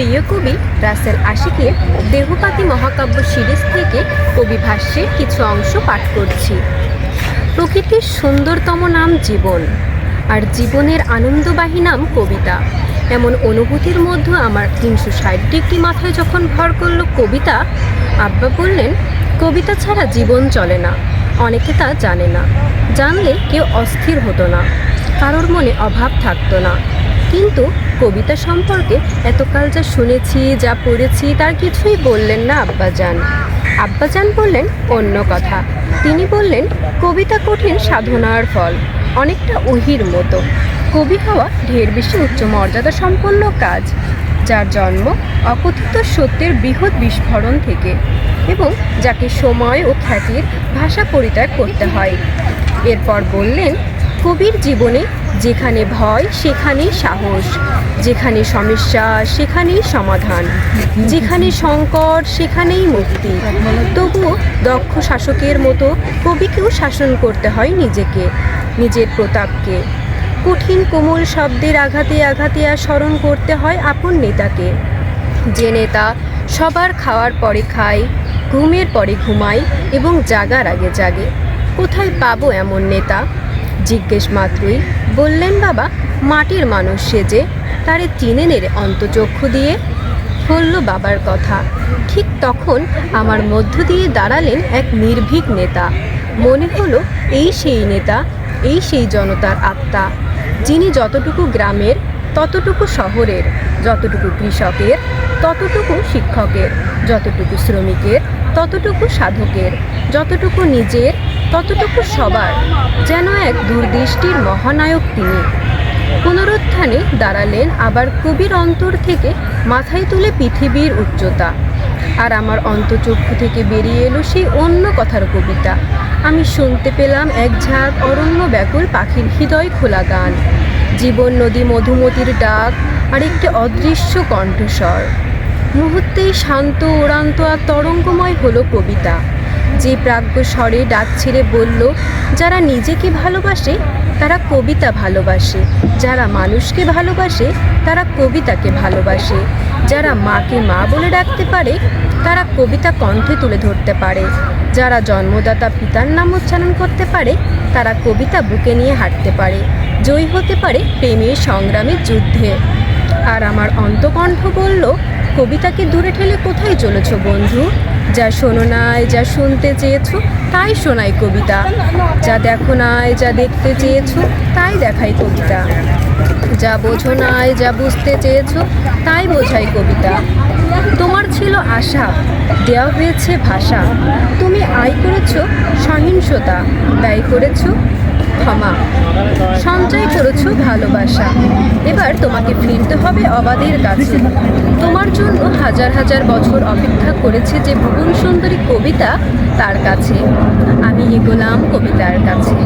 প্রিয় কবি রাসেল আশিকের দেহপাতি মহাকাব্য সিরিজ থেকে কবি ভাষ্যের কিছু অংশ পাঠ করছি। প্রকৃতির সুন্দরতম নাম জীবন, আর জীবনের আনন্দবাহী নাম কবিতা। এমন অনুভূতির মধ্যে আমার তিনশো ষাট ডিগ্রি মাথায় যখন ভর করল কবিতা, আব্বা বললেন, কবিতা ছাড়া জীবন চলে না। অনেকে তা জানে না। জানলে কেউ অস্থির হতো না। কারোর মনে অভাব থাকতো না। কিন্তু কবিতা সম্পর্কে এতকাল যা শুনেছি, যা পড়েছি, তার কিছুই বললেন না আব্বাজান। আব্বাজান বললেন, অন্য কথা। তিনি বললেন, কবিতা কঠিন সাধনার ফল, অনেকটা উহির মতো। কবি হওয়া ঢের বেশি উচ্চ মর্যাদা সম্পন্ন কাজ, যার জন্ম অকথিত সত্যের বৃহৎ বিস্ফোরণ থেকে এবং যাকে সময় ও খ্যাতির ভাষা পরিত্যাগ করতে হয়। এরপর বললেন কবির জীবনে যেখানে ভয়, সেখানেই সাহস। যেখানে সমস্যা, সেখানেই সমাধান। যেখানে সংকট, সেখানেই মুক্তি। তবুও দক্ষ শাসকের মতো কবিকেও শাসন করতে হয় নিজেকে, নিজের প্রতাপকে। কঠিন কোমল শব্দের আঘাতে আঘাতে আর স্মরণ করতে হয় আপন নেতাকে। যে নেতা সবার খাওয়ার পরে খায়, ঘুমের পরে ঘুমায় এবং জাগার আগে জাগে। কোথায় পাবো এমন নেতা? জিজ্ঞেস মাত্রই বললেন, বাবা, মাটির মানুষ সেজে তারে চিনে নেড়ে অন্তচক্ষু দিয়ে বলল বাবার কথা। ঠিক তখন আমার মধ্য দিয়ে দাঁড়ালেন এক নির্ভীক নেতা। মনে হলো এই সেই নেতা, এই সেই জনতার আত্মা, যিনি যতটুকু গ্রামের, ততটুকু শহরের, যতটুকু কৃষকের, ততটুকু শিক্ষকের, যতটুকু শ্রমিকের, ততটুকু সাধকের, যতটুকু নিজের ততটুকু সবার যেন এক দূরদৃষ্টির মহানায়ক তিনি। পুনরুত্থানে দাঁড়ালেন আবার কবির অন্তর থেকে মাথায় তুলে পৃথিবীর উচ্চতা। আর আমার অন্তচক্ষু থেকে বেরিয়ে এলো সেই অন্য কথার কবিতা। আমি শুনতে পেলাম এক ঝাঁক অরণ্য ব্যাকুল পাখির হৃদয় খোলা গান। জীবন নদী মধুমতির ডাক আর একটি অদৃশ্য কণ্ঠস্বর। মুহূর্তেই শান্ত ওড়ান্ত আর তরঙ্গময় হলো কবিতা। যে প্রাজ্ঞ স্বরে ডাক ছেড়ে বলল, যারা নিজেকে ভালোবাসে, তারা কবিতা ভালোবাসে। যারা মানুষকে ভালোবাসে, তারা কবিতাকে ভালোবাসে। যারা মাকে মা বলে ডাকতে পারে, তারা কবিতা কণ্ঠে তুলে ধরতে পারে। যারা জন্মদাতা পিতার নাম উচ্চারণ করতে পারে, তারা কবিতা বুকে নিয়ে হাঁটতে পারে। জয়ী হতে পারে প্রেমের সংগ্রামের যুদ্ধে। আর আমার অন্তকণ্ঠ বলল কবিতাকে দূরে ঠেলে কোথায় চলেছ বন্ধু? যা শোনো নাই, যা শুনতে চেয়েছো, তাই শোনাই কবিতা। যা দেখো নাই, যা দেখতে চেয়েছ, তাই দেখাই কবিতা। যা বোঝো নাই, যা বুঝতে চেয়েছ, তাই বোঝাই কবিতা। তোমার ছিল আশা দেওয়া হয়েছে ভাষা। তুমি আয় করেছ সহিংসতা, ব্যয় করেছ ক্ষমা। সঞ্চয় করেছ ভালোবাসা। এবার তোমাকে ফিরতে হবে অবাধের কাছে। তোমার জন্য হাজার হাজার বছর অপেক্ষা করেছে যে ভুবন সুন্দরী কবিতা তার কাছে। আমি এগোলাম কবিতার কাছে।